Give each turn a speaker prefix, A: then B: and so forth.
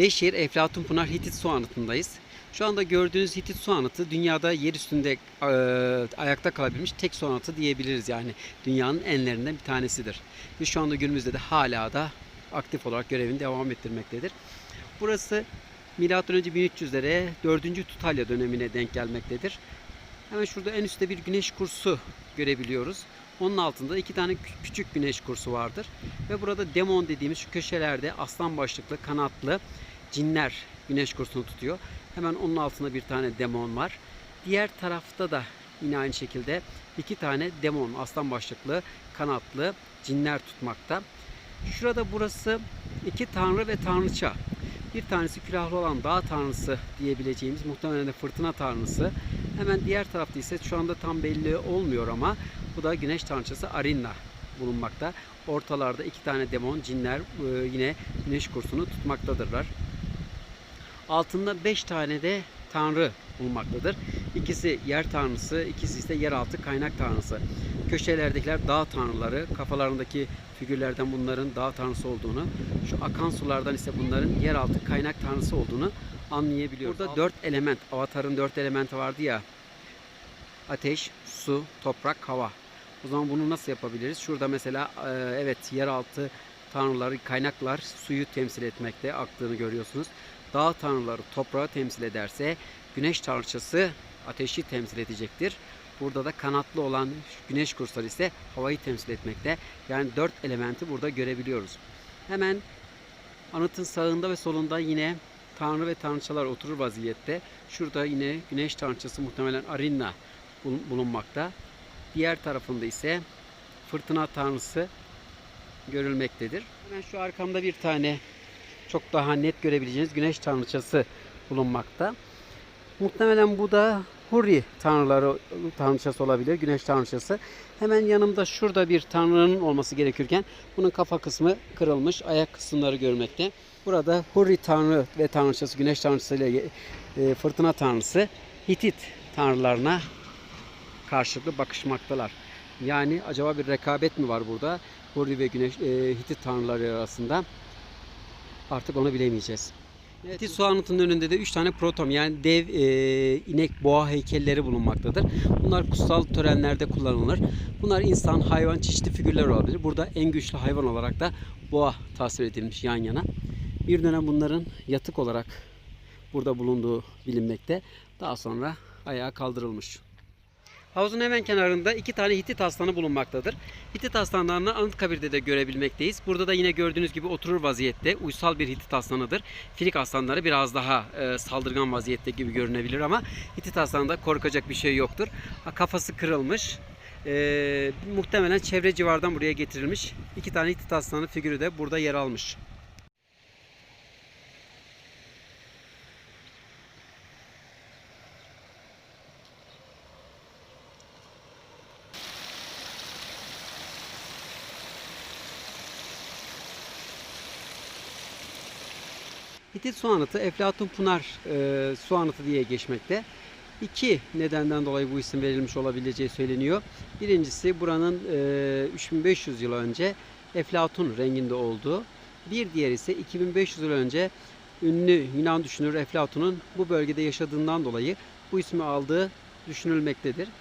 A: Beyşehir Eflatun Pınar Hitit Su Anıtı'ndayız. Şu anda gördüğünüz Hitit Su Anıtı dünyada yer üstünde e, ayakta kalabilmiş tek su anıtı diyebiliriz yani. Dünyanın enlerinden bir tanesidir. Ve şu anda günümüzde de hala da aktif olarak görevini devam ettirmektedir. Burası M.Ö. 1300'lere 4. Tutalya dönemine denk gelmektedir. Hemen şurada en üstte bir güneş kursu görebiliyoruz. Onun altında iki tane kü- küçük güneş kursu vardır. Ve burada demon dediğimiz şu köşelerde aslan başlıklı, kanatlı cinler güneş kursunu tutuyor. Hemen onun altında bir tane demon var. Diğer tarafta da yine aynı şekilde iki tane demon, aslan başlıklı, kanatlı cinler tutmakta. Şurada burası iki tanrı ve tanrıça. Bir tanesi külahlı olan dağ tanrısı diyebileceğimiz muhtemelen de fırtına tanrısı. Hemen diğer tarafta ise şu anda tam belli olmuyor ama bu da güneş tanrıçası Arinna bulunmakta. Ortalarda iki tane demon, cinler e, yine güneş kursunu tutmaktadırlar. Altında beş tane de tanrı bulunmaktadır. İkisi yer tanrısı, ikisi ise yeraltı kaynak tanrısı. Köşelerdekiler dağ tanrıları, kafalarındaki figürlerden bunların dağ tanrısı olduğunu, şu akan sulardan ise bunların yeraltı kaynak tanrısı olduğunu anlayabiliyoruz. Burada dört element, avatarın dört elementi vardı ya, ateş, su, toprak, hava. O zaman bunu nasıl yapabiliriz? Şurada mesela e, evet yeraltı tanrıları, kaynaklar suyu temsil etmekte, aktığını görüyorsunuz. Dağ tanrıları toprağı temsil ederse güneş tanrıçası ateşi temsil edecektir. Burada da kanatlı olan güneş kursları ise havayı temsil etmekte. Yani dört elementi burada görebiliyoruz. Hemen anıtın sağında ve solunda yine tanrı ve tanrıçalar oturur vaziyette. Şurada yine güneş tanrıçası muhtemelen Arinna bulun- bulunmakta. Diğer tarafında ise fırtına tanrısı görülmektedir. Hemen şu arkamda bir tane çok daha net görebileceğiniz güneş tanrıçası bulunmakta. Muhtemelen bu da Hurri tanrıları tanrıçası olabilir, güneş tanrıçası. Hemen yanımda şurada bir tanrının olması gerekirken bunun kafa kısmı kırılmış, ayak kısımları görmekte. Burada Hurri tanrı ve tanrıçası, güneş tanrıçası ile e, fırtına tanrısı Hitit tanrılarına karşılıklı bakışmaktalar. Yani acaba bir rekabet mi var burada? Hurri ve güneş e, Hitit tanrıları arasında. Artık onu bilemeyeceğiz. Hitit su anıtının önünde de 3 tane protom yani dev e, inek boğa heykelleri bulunmaktadır. Bunlar kutsal törenlerde kullanılır. Bunlar insan, hayvan, çeşitli figürler olabilir. Burada en güçlü hayvan olarak da boğa tasvir edilmiş yan yana. Bir dönem bunların yatık olarak burada bulunduğu bilinmekte. Daha sonra ayağa kaldırılmış. Havuzun hemen kenarında iki tane Hitit aslanı bulunmaktadır. Hitit aslanlarını Anıtkabir'de de görebilmekteyiz. Burada da yine gördüğünüz gibi oturur vaziyette uysal bir Hitit aslanıdır. Filik aslanları biraz daha e, saldırgan vaziyette gibi görünebilir ama Hitit aslanında korkacak bir şey yoktur. Kafası kırılmış. E, muhtemelen çevre civardan buraya getirilmiş. İki tane Hitit aslanı figürü de burada yer almış. Hitit su anıtı Eflatun Pınar e, su anıtı diye geçmekte. İki nedenden dolayı bu isim verilmiş olabileceği söyleniyor. Birincisi buranın e, 3500 yıl önce Eflatun renginde olduğu. Bir diğer ise 2500 yıl önce ünlü Yunan düşünür Eflatun'un bu bölgede yaşadığından dolayı bu ismi aldığı düşünülmektedir.